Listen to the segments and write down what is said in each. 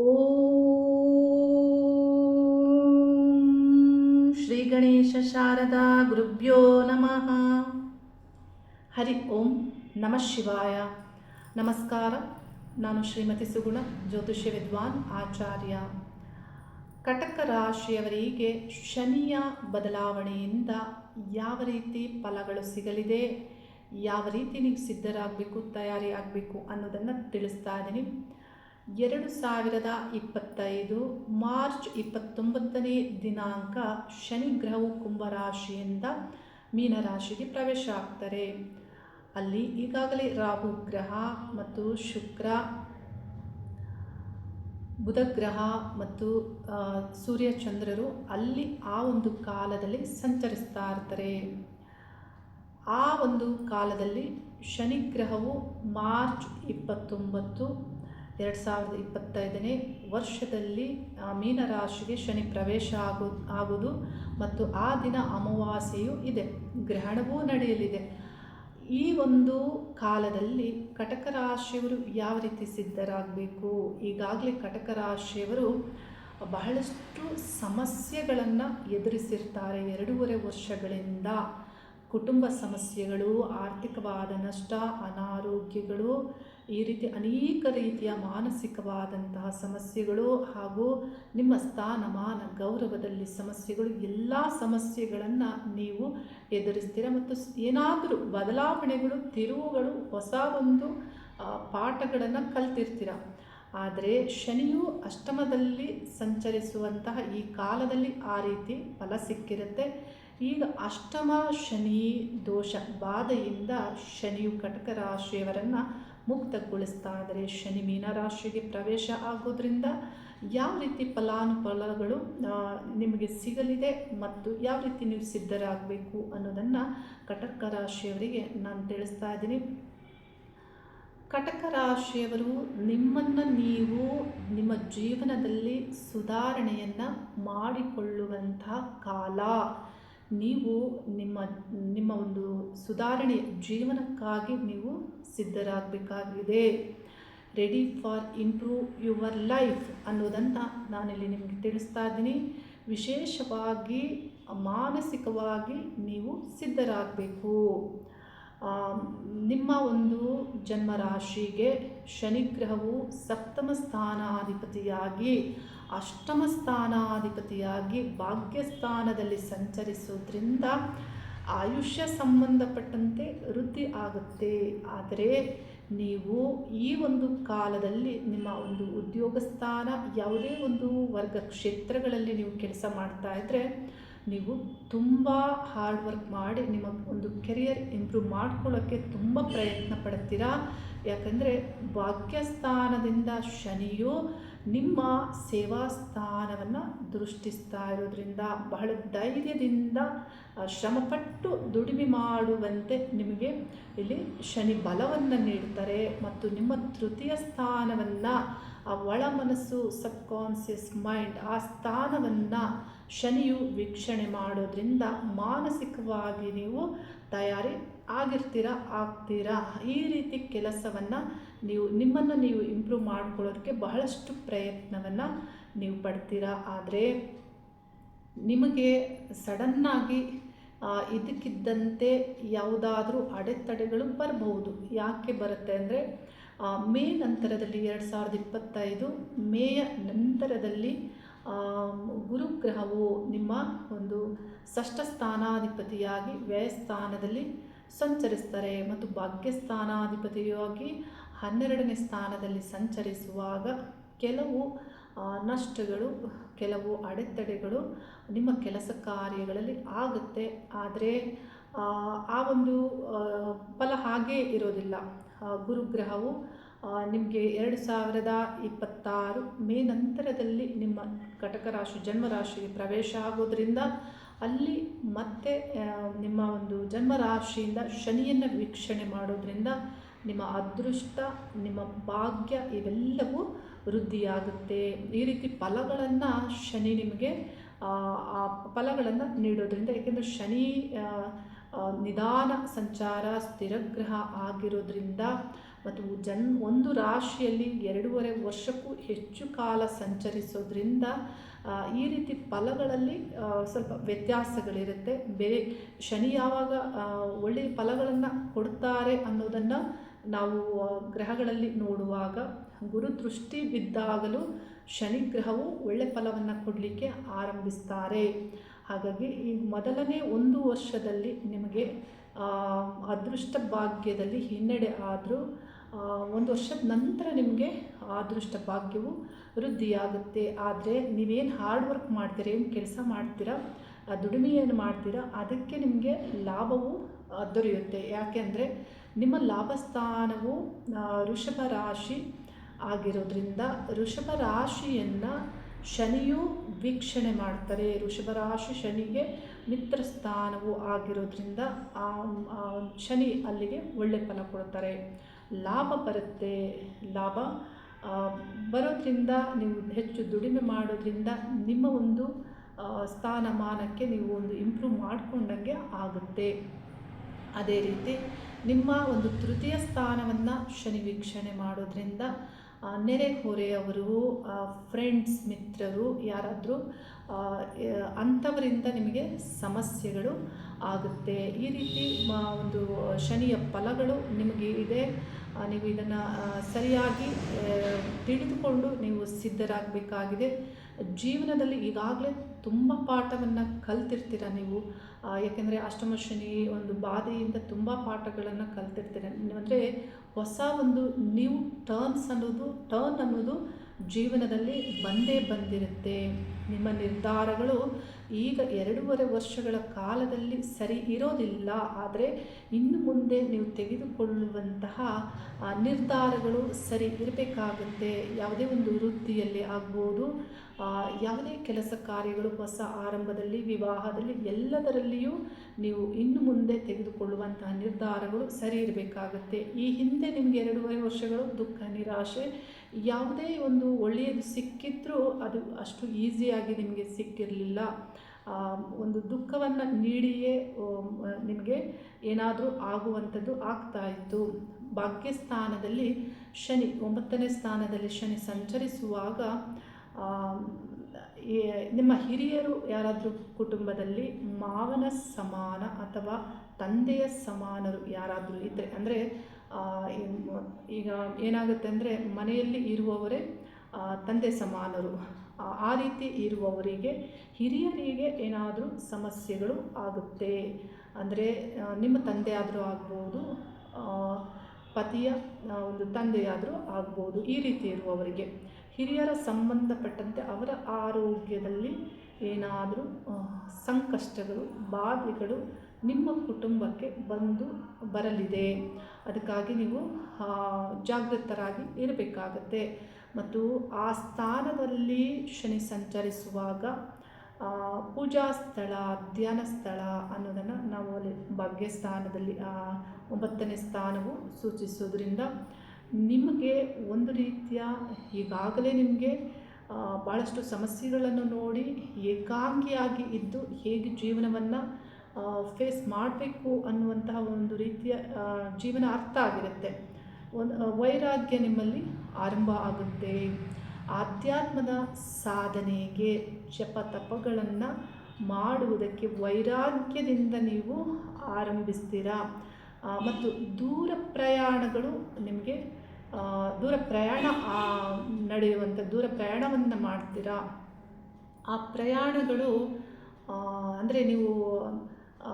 ಓಂ ಶ್ರೀ ಗಣೇಶ ಶಾರದಾ ಗುರುಭ್ಯೋ ನಮಃ ಹರಿ ಓಂ ನಮಃ ಶಿವಾಯ ನಮಸ್ಕಾರ ನಾನು ಶ್ರೀಮತಿ ಸುಗುಣ, ಜ್ಯೋತಿಷ್ಯ ವಿದ್ವಾನ್ ಆಚಾರ್ಯ. ಕಟಕ ರಾಶಿಯವರಿಗೆ ಶನಿಯ ಬದಲಾವಣೆಯಿಂದ ಯಾವ ರೀತಿ ಫಲಗಳು ಸಿಗಲಿದೆ, ಯಾವ ರೀತಿ ನೀವು ಸಿದ್ಧರಾಗಬೇಕು, ತಯಾರಿ ಆಗಬೇಕು ಅನ್ನೋದನ್ನು ತಿಳಿಸ್ತಾ ಇದ್ದೀನಿ. ಎರಡು ಸಾವಿರದ ಇಪ್ಪತ್ತೈದು ಮಾರ್ಚ್ ಇಪ್ಪತ್ತೊಂಬತ್ತನೇ ದಿನಾಂಕ ಶನಿ ಗ್ರಹವು ಕುಂಭರಾಶಿಯಿಂದ ಮೀನರಾಶಿಗೆ ಪ್ರವೇಶ ಆಗ್ತಾರೆ. ಅಲ್ಲಿ ಈಗಾಗಲೇ ರಾಹು ಗ್ರಹ ಮತ್ತು ಶುಕ್ರ, ಬುಧ ಗ್ರಹ ಮತ್ತು ಸೂರ್ಯ ಚಂದ್ರರು ಅಲ್ಲಿ ಆ ಒಂದು ಕಾಲದಲ್ಲಿ ಸಂಚರಿಸ್ತಾ ಇರ್ತಾರೆ. ಆ ಒಂದು ಕಾಲದಲ್ಲಿ ಶನಿಗ್ರಹವು ಮಾರ್ಚ್ ಇಪ್ಪತ್ತೊಂಬತ್ತು ಎರಡು ಸಾವಿರದ ಇಪ್ಪತ್ತೈದನೇ ವರ್ಷದಲ್ಲಿ ಆ, ಮೀನರಾಶಿಗೆ ಶನಿ ಪ್ರವೇಶ ಆಗು ಆಗುವುದು ಮತ್ತು ಆ ದಿನ ಅಮಾವಾಸ್ಯೆಯು ಇದೆ. ಗ್ರಹಣವೂ ನಡೆಯಲಿದೆ. ಈ ಒಂದು ಕಾಲದಲ್ಲಿ ಕಟಕ ರಾಶಿಯವರು ಯಾವ ರೀತಿ ಸಿದ್ಧರಾಗಬೇಕು? ಈಗಾಗಲೇ ಕಟಕ ರಾಶಿಯವರು ಬಹಳಷ್ಟು ಸಮಸ್ಯೆಗಳನ್ನು ಎದುರಿಸಿರ್ತಾರೆ ಎರಡೂವರೆ ವರ್ಷಗಳಿಂದ. ಕುಟುಂಬ ಸಮಸ್ಯೆಗಳು, ಆರ್ಥಿಕವಾದ ನಷ್ಟ, ಅನಾರೋಗ್ಯಗಳು, ಈ ರೀತಿ ಅನೇಕ ರೀತಿಯ ಮಾನಸಿಕವಾದಂತಹ ಸಮಸ್ಯೆಗಳು ಹಾಗೂ ನಿಮ್ಮ ಸ್ಥಾನಮಾನ, ಗೌರವದಲ್ಲಿ ಸಮಸ್ಯೆಗಳು, ಎಲ್ಲ ಸಮಸ್ಯೆಗಳನ್ನು ನೀವು ಎದುರಿಸ್ತೀರ ಮತ್ತು ಏನಾದರೂ ಬದಲಾವಣೆಗಳು, ತಿರುವುಗಳು, ಹೊಸ ಒಂದು ಪಾಠಗಳನ್ನು ಕಲ್ತಿರ್ತೀರ. ಆದರೆ ಶನಿಯು ಅಷ್ಟಮದಲ್ಲಿ ಸಂಚರಿಸುವಂತಹ ಈ ಕಾಲದಲ್ಲಿ ಆ ರೀತಿ ಫಲ ಸಿಕ್ಕಿರುತ್ತೆ. ಈಗ ಅಷ್ಟಮ ಶನಿ ದೋಷ ಬಾಧೆಯಿಂದ ಶನಿಯು ಕಟಕ ರಾಶಿಯವರನ್ನು ಮುಕ್ತಗೊಳಿಸ್ತಾ ಇದ್ದರೆ ಶನಿ ಮೀನರಾಶಿಗೆ ಪ್ರವೇಶ ಆಗೋದ್ರಿಂದ ಯಾವ ರೀತಿ ಫಲಾನುಫಲಗಳು ನಿಮಗೆ ಸಿಗಲಿದೆ ಮತ್ತು ಯಾವ ರೀತಿ ನೀವು ಸಿದ್ಧರಾಗಬೇಕು ಅನ್ನೋದನ್ನು ಕಟಕ ರಾಶಿಯವರಿಗೆ ನಾನು ತಿಳಿಸ್ತಾ ಇದ್ದೀನಿ. ಕಟಕ ರಾಶಿಯವರು ನಿಮ್ಮನ್ನು ನೀವು ನಿಮ್ಮ ಜೀವನದಲ್ಲಿ ಸುಧಾರಣೆಯನ್ನು ಮಾಡಿಕೊಳ್ಳುವಂಥ ಕಾಲ. ನೀವು ನಿಮ್ಮ ನಿಮ್ಮ ಒಂದು ಸುಧಾರಣೆ ಜೀವನಕ್ಕಾಗಿ ನೀವು ಸಿದ್ಧರಾಗಬೇಕಾಗಿದೆ. Ready for improve your life ಅನ್ನೋದನ್ನು ನಾನಿಲ್ಲಿ ನಿಮಗೆ ತಿಳಿಸ್ತಾ ಇದ್ದೀನಿ. ವಿಶೇಷವಾಗಿ ಮಾನಸಿಕವಾಗಿ ನೀವು ಸಿದ್ಧರಾಗಬೇಕು. ನಿಮ್ಮ ಒಂದು ಜನ್ಮ ರಾಶಿಗೆ ಶನಿಗ್ರಹವು ಸಪ್ತಮ ಸ್ಥಾನಾಧಿಪತಿಯಾಗಿ, ಅಷ್ಟಮ ಸ್ಥಾನಾಧಿಪತಿಯಾಗಿ ಭಾಗ್ಯಸ್ಥಾನದಲ್ಲಿ ಸಂಚರಿಸೋದ್ರಿಂದ ಆಯುಷ್ಯ ಸಂಬಂಧಪಟ್ಟಂತೆ ವೃದ್ಧಿ ಆಗುತ್ತೆ. ಆದರೆ ನೀವು ಈ ಒಂದು ಕಾಲದಲ್ಲಿ ನಿಮ್ಮ ಒಂದು ಉದ್ಯೋಗ ಸ್ಥಾನ ಯಾವುದೇ ಒಂದು ವರ್ಗ ಕ್ಷೇತ್ರಗಳಲ್ಲಿ ನೀವು ಕೆಲಸ ಮಾಡ್ತಾ ಇದ್ದರೆ ನೀವು ತುಂಬ ಹಾರ್ಡ್ ವರ್ಕ್ ಮಾಡಿ ನಿಮ್ಮ ಒಂದು ಕೆರಿಯರ್ ಇಂಪ್ರೂವ್ ಮಾಡ್ಕೊಳ್ಳೋಕ್ಕೆ ತುಂಬ ಪ್ರಯತ್ನ ಪಡ್ತೀರಾ? ಯಾಕಂದರೆ ಭಾಗ್ಯಸ್ಥಾನದಿಂದ ಶನಿಯು ನಿಮ್ಮ ಸೇವಾ ಸ್ಥಾನವನ್ನು ದೃಷ್ಟಿಸ್ತಾ ಇರೋದ್ರಿಂದ ಬಹಳ ಧೈರ್ಯದಿಂದ ಶ್ರಮಪಟ್ಟು ದುಡಿಮೆ ಮಾಡುವಂತೆ ನಿಮಗೆ ಇಲ್ಲಿ ಶನಿ ಬಲವನ್ನು ನೀಡ್ತಾರೆ ಮತ್ತು ನಿಮ್ಮ ತೃತೀಯ ಸ್ಥಾನವನ್ನು ಆ ಒಳ ಮನಸ್ಸು ಸಬ್ಕಾನ್ಸಿಯಸ್ ಮೈಂಡ್, ಆ ಸ್ಥಾನವನ್ನು ಶನಿಯು ವೀಕ್ಷಣೆ ಮಾಡೋದ್ರಿಂದ ಮಾನಸಿಕವಾಗಿ ನೀವು ತಯಾರಿ ಆಗಿರ್ತೀರ, ಆಗ್ತೀರಾ? ಈ ರೀತಿ ಕೆಲಸವನ್ನು ನೀವು, ನಿಮ್ಮನ್ನು ನೀವು ಇಂಪ್ರೂವ್ ಮಾಡ್ಕೊಳ್ಳೋದಕ್ಕೆ ಬಹಳಷ್ಟು ಪ್ರಯತ್ನವನ್ನು ನೀವು ಪಡ್ತೀರಾ? ಆದರೆ ನಿಮಗೆ ಸಡನ್ನಾಗಿ ಇದಕ್ಕಿದ್ದಂತೆ ಯಾವುದಾದ್ರೂ ಅಡೆತಡೆಗಳು ಬರಬಹುದು. ಯಾಕೆ ಬರುತ್ತೆ ಅಂದರೆ ಮೇ ನಂತರದಲ್ಲಿ ಎರಡು ಸಾವಿರದ ಇಪ್ಪತ್ತೈದು ಮೇಯ ನಂತರದಲ್ಲಿ ಆ, ಗುರುಗ್ರಹವು ನಿಮ್ಮ ಒಂದು ಷಷ್ಠ ಸ್ಥಾನಾಧಿಪತಿಯಾಗಿ ವ್ಯಯಸ್ಥಾನದಲ್ಲಿ ಸಂಚರಿಸ್ತಾರೆ ಮತ್ತು ಭಾಗ್ಯಸ್ಥಾನಾಧಿಪತಿಯಾಗಿ ಹನ್ನೆರಡನೇ ಸ್ಥಾನದಲ್ಲಿ ಸಂಚರಿಸುವಾಗ ಕೆಲವು ನಷ್ಟಗಳು ಕೆಲವು ಅಡೆತಡೆಗಳು ನಿಮ್ಮ ಕೆಲಸ ಕಾರ್ಯಗಳಲ್ಲಿ ಆಗುತ್ತೆ. ಆದರೆ ಆ, ಆ ಒಂದು ಫಲ ಹಾಗೇ ಇರೋದಿಲ್ಲ. ಆ, ಗುರುಗ್ರಹವು ನಿಮಗೆ ಎರಡು ಸಾವಿರದ ಇಪ್ಪತ್ತಾರು ಮೇ ನಂತರದಲ್ಲಿ ನಿಮ್ಮ ಕಟಕ ರಾಶಿ ಜನ್ಮರಾಶಿಗೆ ಪ್ರವೇಶ ಆಗೋದ್ರಿಂದ ಅಲ್ಲಿ ಮತ್ತೆ ನಿಮ್ಮ ಒಂದು ಜನ್ಮರಾಶಿಯಿಂದ ಶನಿಯನ್ನು ವೀಕ್ಷಣೆ ಮಾಡೋದ್ರಿಂದ ನಿಮ್ಮ ಅದೃಷ್ಟ ನಿಮ್ಮ ಭಾಗ್ಯ ಇವೆಲ್ಲವೂ ವೃದ್ಧಿಯಾಗುತ್ತೆ. ಈ ರೀತಿ ಫಲಗಳನ್ನು ಶನಿ ನಿಮಗೆ ಆ, ಫಲಗಳನ್ನು ನೀಡೋದ್ರಿಂದ ಏಕೆಂದರೆ ಶನಿ ನಿಧಾನ ಸಂಚಾರ ಸ್ಥಿರಗ್ರಹ ಆಗಿರೋದ್ರಿಂದ ಮತ್ತು ಜನ್ ಒಂದು ರಾಶಿಯಲ್ಲಿ ಎರಡೂವರೆ ವರ್ಷಕ್ಕೂ ಹೆಚ್ಚು ಕಾಲ ಸಂಚರಿಸೋದ್ರಿಂದ ಈ ರೀತಿ ಫಲಗಳಲ್ಲಿ ಸ್ವಲ್ಪ ವ್ಯತ್ಯಾಸಗಳಿರುತ್ತೆ. ಬೇರೆ ಶನಿ ಯಾವಾಗ ಒಳ್ಳೆಯ ಫಲಗಳನ್ನು ಕೊಡ್ತಾರೆ ಅನ್ನೋದನ್ನು ನಾವು ಗ್ರಹಗಳಲ್ಲಿ ನೋಡುವಾಗ ಗುರುದೃಷ್ಟಿ ಬಿದ್ದಾಗಲೂ ಶನಿ ಗ್ರಹವು ಒಳ್ಳೆ ಫಲವನ್ನು ಕೊಡಲಿಕ್ಕೆ ಆರಂಭಿಸ್ತಾರೆ. ಹಾಗಾಗಿ ಈ ಮೊದಲನೇ ಒಂದು ವರ್ಷದಲ್ಲಿ ನಿಮಗೆ ಅದೃಷ್ಟ ಭಾಗ್ಯದಲ್ಲಿ ಹಿನ್ನಡೆ ಆದರೂ ಒಂದು ವರ್ಷದ ನಂತರ ನಿಮಗೆ ಅದೃಷ್ಟ ಭಾಗ್ಯವು ವೃದ್ಧಿಯಾಗುತ್ತೆ. ಆದರೆ ನೀವೇನು ಹಾರ್ಡ್ ವರ್ಕ್ ಮಾಡ್ತೀರಾ, ಏನು ಕೆಲಸ ಮಾಡ್ತೀರಾ, ಆ, ದುಡಿಮೆ ಏನು ಮಾಡ್ತೀರಾ, ಅದಕ್ಕೆ ನಿಮಗೆ ಲಾಭವು ದೊರೆಯುತ್ತೆ. ಯಾಕೆಂದರೆ ನಿಮ್ಮ ಲಾಭಸ್ಥಾನವು ಸ್ಥಾನವು ವೃಷಭ ರಾಶಿ ಆಗಿರೋದ್ರಿಂದ ವೃಷಭ ರಾಶಿಯನ್ನು ಶನಿಯು ವೀಕ್ಷಣೆ ಮಾಡ್ತಾರೆ ರಾಶಿ ಶನಿಗೆ ಮಿತ್ರ ಸ್ಥಾನವು ಆಗಿರೋದ್ರಿಂದ ಆ ಶನಿ ಅಲ್ಲಿಗೆ ಒಳ್ಳೆ ಫಲ ಕೊಡ್ತಾರೆ. ಲಾಭ ಬರುತ್ತೆ, ಲಾಭ ಬರೋದ್ರಿಂದ ನೀವು ಹೆಚ್ಚು ದುಡಿಮೆ ಮಾಡೋದ್ರಿಂದ ನಿಮ್ಮ ಒಂದು ಸ್ಥಾನಮಾನಕ್ಕೆ ನೀವು ಒಂದು ಇಂಪ್ರೂವ್ ಮಾಡಿಕೊಂಡಂಗೆ ಆಗುತ್ತೆ. ಅದೇ ರೀತಿ ನಿಮ್ಮ ಒಂದು ತೃತೀಯ ಸ್ಥಾನವನ್ನು ಶನಿ ವೀಕ್ಷಣೆ ಮಾಡೋದ್ರಿಂದ ನೆರೆಹೊರೆಯವರು ಫ್ರೆಂಡ್ಸ್ ಮಿತ್ರರು ಯಾರಾದರೂ ಅಂಥವರಿಂದ ನಿಮಗೆ ಸಮಸ್ಯೆಗಳು ಆಗುತ್ತೆ. ಈ ರೀತಿ ಒಂದು ಶನಿಯ ಫಲಗಳು ನಿಮಗೆ ಇದೆ. ನೀವು ಇದನ್ನು ಸರಿಯಾಗಿ ತಿಳಿದುಕೊಂಡು ನೀವು ಸಿದ್ಧರಾಗಬೇಕಾಗಿದೆ. ಜೀವನದಲ್ಲಿ ಈಗಾಗಲೇ ತುಂಬ ಪಾಠವನ್ನು ಕಲ್ತಿರ್ತೀರ ನೀವು? ಯಾಕೆಂದರೆ ಅಷ್ಟಮ ಶನಿ ಒಂದು ಬಾಧೆಯಿಂದ ತುಂಬ ಪಾಠಗಳನ್ನು ಕಲ್ತಿರ್ತೀರ. ಅಂದರೆ ಹೊಸ ಒಂದು ನ್ಯೂ ಟರ್ನ್ಸ್ ಅನ್ನೋದು ಟರ್ನ್ ಅನ್ನೋದು ಜೀವನದಲ್ಲಿ ಬಂದೇ ಬಂದಿರುತ್ತೆ. ನಿಮ್ಮ ನಿರ್ಧಾರಗಳು ಈಗ ಎರಡೂವರೆ ವರ್ಷಗಳ ಕಾಲದಲ್ಲಿ ಸರಿ ಇರೋದಿಲ್ಲ. ಆದರೆ ಇನ್ನು ಮುಂದೆ ನೀವು ತೆಗೆದುಕೊಳ್ಳುವಂತಹ ನಿರ್ಧಾರಗಳು ಸರಿ ಇರಬೇಕಾಗುತ್ತೆ. ಯಾವುದೇ ಒಂದು ವೃತ್ತಿಯಲ್ಲಿ ಆಗ್ಬೋದು ಯಾವುದೇ ಕೆಲಸ ಕಾರ್ಯಗಳು, ಹೊಸ ಆರಂಭದಲ್ಲಿ, ವಿವಾಹದಲ್ಲಿ ಎಲ್ಲದರಲ್ಲಿಯೂ ನೀವು ಇನ್ನು ಮುಂದೆ ತೆಗೆದುಕೊಳ್ಳುವಂತಹ ನಿರ್ಧಾರಗಳು ಸರಿ ಇರಬೇಕಾಗುತ್ತೆ. ಈ ಹಿಂದೆ ನಿಮಗೆ ಎರಡೂವರೆ ವರ್ಷಗಳು ದುಃಖ, ನಿರಾಶೆ ಯಾವುದೇ ಒಂದು ಒಳ್ಳೆಯದು ಸಿಕ್ಕಿದ್ರೂ ಅದು ಅಷ್ಟು ಈಸಿಯಾಗಿ ನಿಮಗೆ ಸಿಕ್ಕಿರಲಿಲ್ಲ. ಒಂದು ದುಃಖವನ್ನು ನೀಡಿಯೇ ನಿಮಗೆ ಏನಾದರೂ ಆಗುವಂಥದ್ದು ಆಗ್ತಾ ಇತ್ತು. ಭಾಗ್ಯಸ್ಥಾನದಲ್ಲಿ ಶನಿ, ಒಂಬತ್ತನೇ ಸ್ಥಾನದಲ್ಲಿ ಶನಿ ಸಂಚರಿಸುವಾಗ ನಿಮ್ಮ ಹಿರಿಯರು ಯಾರಾದರೂ ಕುಟುಂಬದಲ್ಲಿ ಮಾವನ ಸಮಾನ ಅಥವಾ ತಂದೆಯ ಸಮಾನರು ಯಾರಾದರೂ ಇದ್ದರೆ ಅಂದರೆ ಈಗ ಏನಾಗುತ್ತೆ ಅಂದರೆ ಮನೆಯಲ್ಲಿ ಇರುವವರೇ ತಂದೆ ಸಮಾನರು. ಆ, ರೀತಿ ಇರುವವರಿಗೆ ಹಿರಿಯರಿಗೆ ಏನಾದರೂ ಸಮಸ್ಯೆಗಳು ಆಗುತ್ತೆ. ಅಂದರೆ ನಿಮ್ಮ ತಂದೆ ಆದರೂ ಆಗ್ಬೋದು ಪತಿಯ ಒಂದು ತಂದೆಯಾದರೂ ಆಗ್ಬೋದು ಈ ರೀತಿ ಇರುವವರಿಗೆ. ಹಿರಿಯರ ಸಂಬಂಧಪಟ್ಟಂತೆ ಅವರ ಆರೋಗ್ಯದಲ್ಲಿ ಏನಾದರೂ ಆ, ಸಂಕಷ್ಟಗಳು ಬಾಧೆಗಳು ನಿಮ್ಮ ಕುಟುಂಬಕ್ಕೆ ಬಂದು ಬರಲಿದೆ. ಅದಕ್ಕಾಗಿ ನೀವು ಜಾಗೃತರಾಗಿ ಇರಬೇಕಾಗತ್ತೆ. ಮತ್ತು ಆ ಸ್ಥಾನದಲ್ಲಿ ಶನಿ ಸಂಚರಿಸುವಾಗ ಪೂಜಾ ಸ್ಥಳ ಧ್ಯಾನ ಸ್ಥಳ ಅನ್ನೋದನ್ನು ನಾವು ಅಲ್ಲಿ ಭಾಗ್ಯಸ್ಥಾನದಲ್ಲಿ ಆ ಒಂಬತ್ತನೇ ಸ್ಥಾನವು ಸೂಚಿಸೋದ್ರಿಂದ ನಿಮಗೆ ಒಂದು ರೀತಿಯ ಈಗಾಗಲೇ ನಿಮಗೆ ಭಾಳಷ್ಟು ಸಮಸ್ಯೆಗಳನ್ನು ನೋಡಿ ಏಕಾಂಗಿಯಾಗಿ ಇದ್ದು ಹೇಗೆ ಜೀವನವನ್ನು ಫೇಸ್ ಮಾಡಬೇಕು ಅನ್ನುವಂತಹ ಒಂದು ರೀತಿಯ ಜೀವನ ಅರ್ಥ ಆಗಿರುತ್ತೆ. ಒಂದು ವೈರಾಗ್ಯ ನಿಮ್ಮಲ್ಲಿ ಆರಂಭ ಆಗುತ್ತೆ. ಆಧ್ಯಾತ್ಮದ ಸಾಧನೆಗೆ ಜಪ ತಪಗಳನ್ನು ಮಾಡುವುದಕ್ಕೆ ವೈರಾಗ್ಯದಿಂದ ನೀವು ಆರಂಭಿಸ್ತೀರಾ? ಮತ್ತು ದೂರ ಪ್ರಯಾಣಗಳು ನಿಮಗೆ ದೂರ ಪ್ರಯಾಣ ನಡೆಯುವಂಥ ದೂರ ಪ್ರಯಾಣವನ್ನು ಮಾಡ್ತೀರಾ? ಆ ಪ್ರಯಾಣಗಳು ಅಂದರೆ ನೀವು ಆ,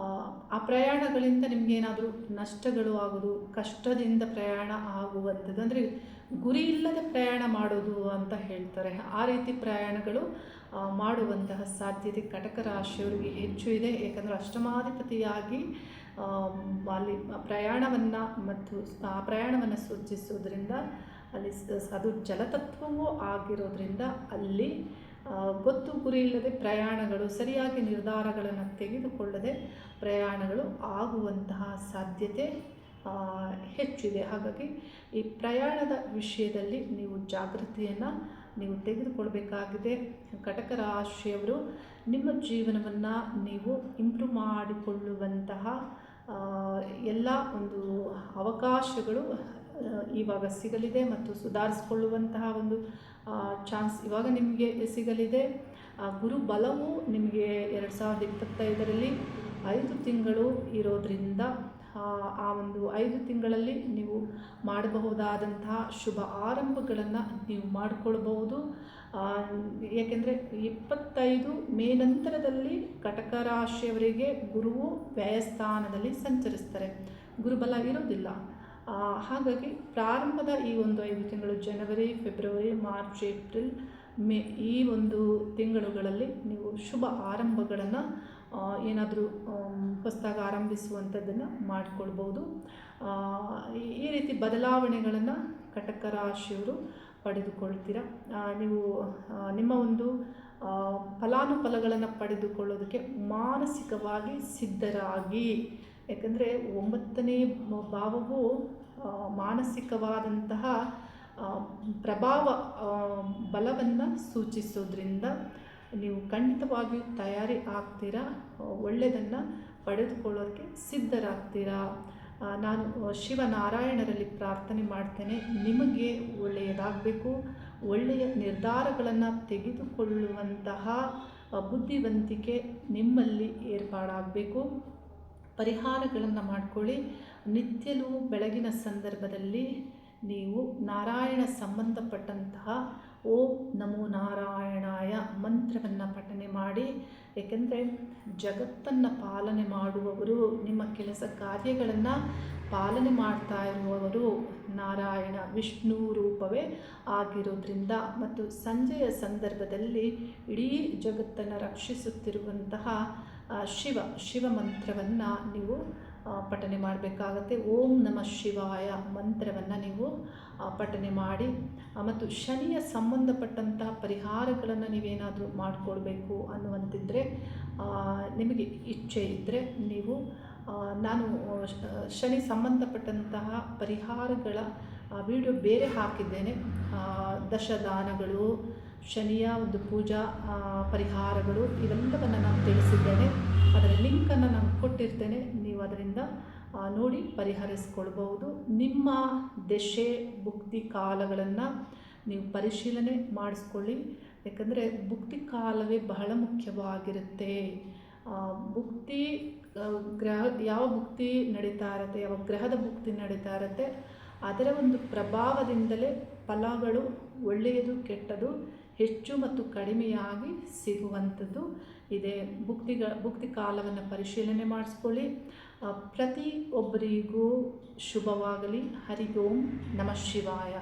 ಪ್ರಯಾಣಗಳಿಂದ ನಿಮಗೇನಾದರೂ ನಷ್ಟಗಳು ಆಗೋದು ಕಷ್ಟದಿಂದ ಪ್ರಯಾಣ ಆಗುವಂಥದ್ದು ಅಂದರೆ ಗುರಿ ಇಲ್ಲದೆ ಪ್ರಯಾಣ ಮಾಡೋದು ಅಂತ ಹೇಳ್ತಾರೆ. ಆ ರೀತಿ ಪ್ರಯಾಣಗಳು ಮಾಡುವಂತಹ ಸಾಧ್ಯತೆ ಕಟಕ ರಾಶಿಯವರಿಗೆ ಹೆಚ್ಚು ಇದೆ. ಏಕೆಂದರೆ ಅಷ್ಟಮಾಧಿಪತಿಯಾಗಿ ಅಲ್ಲಿ ಪ್ರಯಾಣವನ್ನು ಮತ್ತು ಆ ಪ್ರಯಾಣವನ್ನು ಸೂಚಿಸುವುದರಿಂದ ಅಲ್ಲಿ ಅದು ಜಲತತ್ವವೂ ಆಗಿರೋದ್ರಿಂದ ಅಲ್ಲಿ ಗೊತ್ತು ಗುರಿ ಇಲ್ಲದೆ ಪ್ರಯಾಣಗಳು, ಸರಿಯಾಗಿ ನಿರ್ಧಾರಗಳನ್ನು ತೆಗೆದುಕೊಳ್ಳದೆ ಪ್ರಯಾಣಗಳು ಆಗುವಂತಹ ಸಾಧ್ಯತೆ ಹೆಚ್ಚಿದೆ. ಹಾಗಾಗಿ ಈ ಪ್ರಯಾಣದ ವಿಷಯದಲ್ಲಿ ನೀವು ಜಾಗೃತಿಯನ್ನು ನೀವು ತೆಗೆದುಕೊಳ್ಬೇಕಾಗಿದೆ. ಕಟಕ ರಾಶಿಯವರು ನಿಮ್ಮ ಜೀವನವನ್ನು ನೀವು ಇಂಪ್ರೂವ್ ಮಾಡಿಕೊಳ್ಳುವಂತಹ ಎಲ್ಲ ಒಂದು ಅವಕಾಶಗಳು ಇವಾಗ ಸಿಗಲಿದೆ ಮತ್ತು ಸುಧಾರಿಸ್ಕೊಳ್ಳುವಂತಹ ಒಂದು ಚಾನ್ಸ್ ಇವಾಗ ನಿಮಗೆ ಸಿಗಲಿದೆ. ಗುರು ಬಲವು ನಿಮಗೆ ಎರಡು ಸಾವಿರದ ಇಪ್ಪತ್ತೈದರಲ್ಲಿ ಐದು ತಿಂಗಳು ಇರೋದ್ರಿಂದ ಆ, ಒಂದು ಐದು ತಿಂಗಳಲ್ಲಿ ನೀವು ಮಾಡಬಹುದಾದಂತಹ ಶುಭ ಆರಂಭಗಳನ್ನು ನೀವು ಮಾಡಿಕೊಳ್ಬಹುದು. ಏಕೆಂದರೆ ಇಪ್ಪತ್ತೈದು ಮೇ ನಂತರದಲ್ಲಿ ಕಟಕ ರಾಶಿಯವರಿಗೆ ಗುರುವು ವ್ಯಯಸ್ಥಾನದಲ್ಲಿ ಸಂಚರಿಸ್ತಾರೆ. ಗುರುಬಲ ಇರೋದಿಲ್ಲ ಹಾಗಾಗಿ ಪ್ರಾರಂಭದ ಈ ಒಂದು ಐದು ತಿಂಗಳು ಜನವರಿ ಫೆಬ್ರವರಿ ಮಾರ್ಚ್ ಏಪ್ರಿಲ್ ಮೇ ಈ ಒಂದು ತಿಂಗಳುಗಳಲ್ಲಿ ನೀವು ಶುಭ ಆರಂಭಗಳನ್ನು ಏನಾದರೂ ಹೊಸದಾಗಿ ಆರಂಭಿಸುವಂಥದ್ದನ್ನು ಮಾಡಿಕೊಳ್ಬೋದು. ಈ- ರೀತಿ ಬದಲಾವಣೆಗಳನ್ನು ಕಟಕ ರಾಶಿಯವರು ಪಡೆದುಕೊಳ್ತೀರ? ನೀವು ನಿಮ್ಮ ಒಂದು ಫಲಾನುಫಲಗಳನ್ನು ಪಡೆದುಕೊಳ್ಳೋದಕ್ಕೆ ಮಾನಸಿಕವಾಗಿ ಸಿದ್ಧರಾಗಿ. ಯಾಕಂದರೆ ಒಂಬತ್ತನೇ ಭಾವವು ಮಾನಸಿಕವಾದಂತಹ ಪ್ರಭಾವ ಬಲವನ್ನು ಸೂಚಿಸೋದ್ರಿಂದ ನೀವು ಖಂಡಿತವಾಗಿಯೂ ತಯಾರಿ ಆಗ್ತೀರಾ? ಒಳ್ಳೆಯದನ್ನು ಪಡೆದುಕೊಳ್ಳೋಕ್ಕೆ ಸಿದ್ಧರಾಗ್ತೀರಾ? ನಾನು ಶಿವನಾರಾಯಣರಲ್ಲಿ ಪ್ರಾರ್ಥನೆ ಮಾಡ್ತೇನೆ. ನಿಮಗೆ ಒಳ್ಳೆಯದಾಗಬೇಕು. ಒಳ್ಳೆಯ ನಿರ್ಧಾರಗಳನ್ನು ತೆಗೆದುಕೊಳ್ಳುವಂತಹ ಬುದ್ಧಿವಂತಿಕೆ ನಿಮ್ಮಲ್ಲಿ ಏರ್ಪಾಡಾಗಬೇಕು. ಪರಿಹಾರಗಳನ್ನು ಮಾಡಿಕೊಳ್ಳಿ. ನಿತ್ಯಲೂ ಬೆಳಗಿನ ಸಂದರ್ಭದಲ್ಲಿ ನೀವು ನಾರಾಯಣ ಸಂಬಂಧಪಟ್ಟಂತಹ ಓಂ ನಮೋ ನಾರಾಯಣಾಯ ಮಂತ್ರವನ್ನು ಪಠನೆ ಮಾಡಿ, ಏಕೆಂದರೆ ಜಗತ್ತನ್ನು ಪಾಲನೆ ಮಾಡುವವರು, ನಿಮ್ಮ ಕೆಲಸ ಕಾರ್ಯಗಳನ್ನು ಪಾಲನೆ ಮಾಡ್ತಾ ಇರುವವರು ನಾರಾಯಣ ವಿಷ್ಣು ರೂಪವೇ ಆಗಿರೋದ್ರಿಂದ ಮತ್ತು ಸಂಜೆಯ ಸಂದರ್ಭದಲ್ಲಿ ಇಡೀ ಜಗತ್ತನ್ನು ರಕ್ಷಿಸುತ್ತಿರುವಂತಹ ಶಿವ ಶಿವ ಮಂತ್ರವನ್ನು ನೀವು ಪಠನೆ ಮಾಡಬೇಕಾಗತ್ತೆ. ಓಂ ನಮಃ ಶಿವಾಯ ಮಂತ್ರವನ್ನು ನೀವು ಪಠನೆ ಮಾಡಿ ಮತ್ತು ಶನಿಯ ಸಂಬಂಧಪಟ್ಟಂತಹ ಪರಿಹಾರಗಳನ್ನು ನೀವೇನಾದರೂ ಮಾಡಿಕೊಳ್ಬೇಕು ಅನ್ನುವಂತಿದ್ದರೆ ನಿಮಗೆ ಇಚ್ಛೆ ಇದ್ದರೆ ನೀವು ನಾನು ಶನಿ ಸಂಬಂಧಪಟ್ಟಂತಹ ಪರಿಹಾರಗಳ ವಿಡಿಯೋ ಬೇರೆ ಹಾಕಿದ್ದೇನೆ. ದಶದಾನಗಳು, ಶನಿಯ ಒಂದು ಪೂಜಾ ಪರಿಹಾರಗಳು, ಇವೆಲ್ಲವನ್ನು ನಾನು ತಿಳಿಸಿದ್ದೇನೆ. ಅದರ ಲಿಂಕನ್ನು ನಾನು ಕೊಟ್ಟಿರ್ತೇನೆ. ನೀವು ಅದರಿಂದ ನೋಡಿ ಪರಿಹರಿಸ್ಕೊಳ್ಬಹುದು. ನಿಮ್ಮ ದೆಶೆ, ಭುಕ್ತಿ ಕಾಲಗಳನ್ನು ನೀವು ಪರಿಶೀಲನೆ ಮಾಡಿಸ್ಕೊಳ್ಳಿ. ಯಾಕಂದರೆ ಭುಕ್ತಿ ಕಾಲವೇ ಬಹಳ ಮುಖ್ಯವಾಗಿರುತ್ತೆ. ಭುಕ್ತಿ ಗ್ರಹ, ಯಾವ ಭುಕ್ತಿ ನಡೀತಾ ಇರುತ್ತೆ, ಯಾವ ಗ್ರಹದ ಭುಕ್ತಿ ನಡೀತಾ ಇರುತ್ತೆ, ಅದರ ಒಂದು ಪ್ರಭಾವದಿಂದಲೇ ಫಲಗಳು ಒಳ್ಳೆಯದು, ಕೆಟ್ಟದು ಹೆಚ್ಚು ಮತ್ತು ಕಡಿಮೆಯಾಗಿ ಸಿಗುವಂಥದ್ದು. ಇದೆ ಭುಕ್ತಿಗ, ಭುಕ್ತಿ ಕಾಲವನ್ನು ಪರಿಶೀಲನೆ ಮಾಡಿಸ್ಕೊಳ್ಳಿ. ಪ್ರತಿ ಒಬ್ಬರಿಗೂ ಶುಭವಾಗಲಿ. ಹರಿ ಓಂ ನಮಃ ಶಿವಾಯ.